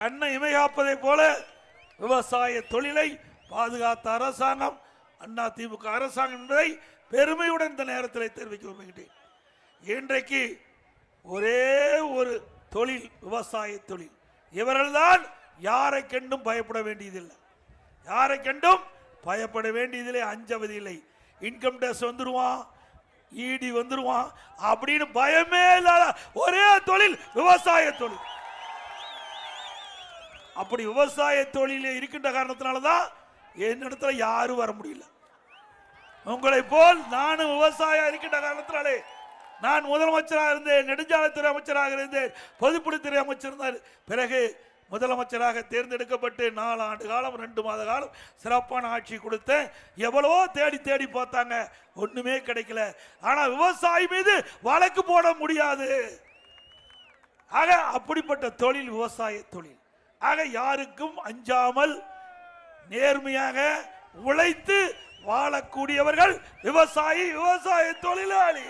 கண்ணை இமைகாப்பதை போல விவசாய தொழிலை பாதுகாத்த அரசாங்கம் அண்ணா திமுக அரசாங்கம் என்பதை பெருமையுடன் இந்த நேரத்தில் தெரிவிக்க விரும்புகின்றேன் இன்றைக்கு ஒரே ஒரு தொழில் விவசாய தொழில். இவர்கள்தான் யாரை கண்டும் பயப்பட வேண்டியதில்லை. யாரை கண்டும் பயப்பட வேண்டியதில்லை அஞ்சவதில்லை இன்கம் டேக்ஸ் வந்துடுவான் இடி வந்துடுவான் அப்படின்னு பயமே இல்லாத ஒரே தொழில் விவசாய தொழில். அப்படி விவசாய தொழிலே இருக்கின்ற காரணத்தினால தான் என்னிடத்துல யாரும் வர முடியல. உங்களை போல் நானும் விவசாயம் இருக்கின்ற காரணத்தினாலே நான் முதலமைச்சராக இருந்தேன் நெடுஞ்சாலைத்துறை அமைச்சராக இருந்தேன் பொதுப்பணித்துறை அமைச்சர் இருந்தார் பிறகு முதலமைச்சராக தேர்ந்தெடுக்கப்பட்டு நாலு ஆண்டு காலம் ரெண்டு மாத காலம் சிறப்பான ஆட்சி கொடுத்தேன். எவ்வளவோ தேடி தேடி பார்த்தாங்க ஒன்றுமே கிடைக்கல. ஆனால் விவசாயி மீது வழக்கு போட முடியாது. ஆக அப்படிப்பட்ட தொழில் விவசாய தொழில். ஆக யாருக்கும் அஞ்சாமல் நேர்மையாக உழைத்து வாழக்கூடியவர்கள் விவசாயி விவசாய தொழிலாளி.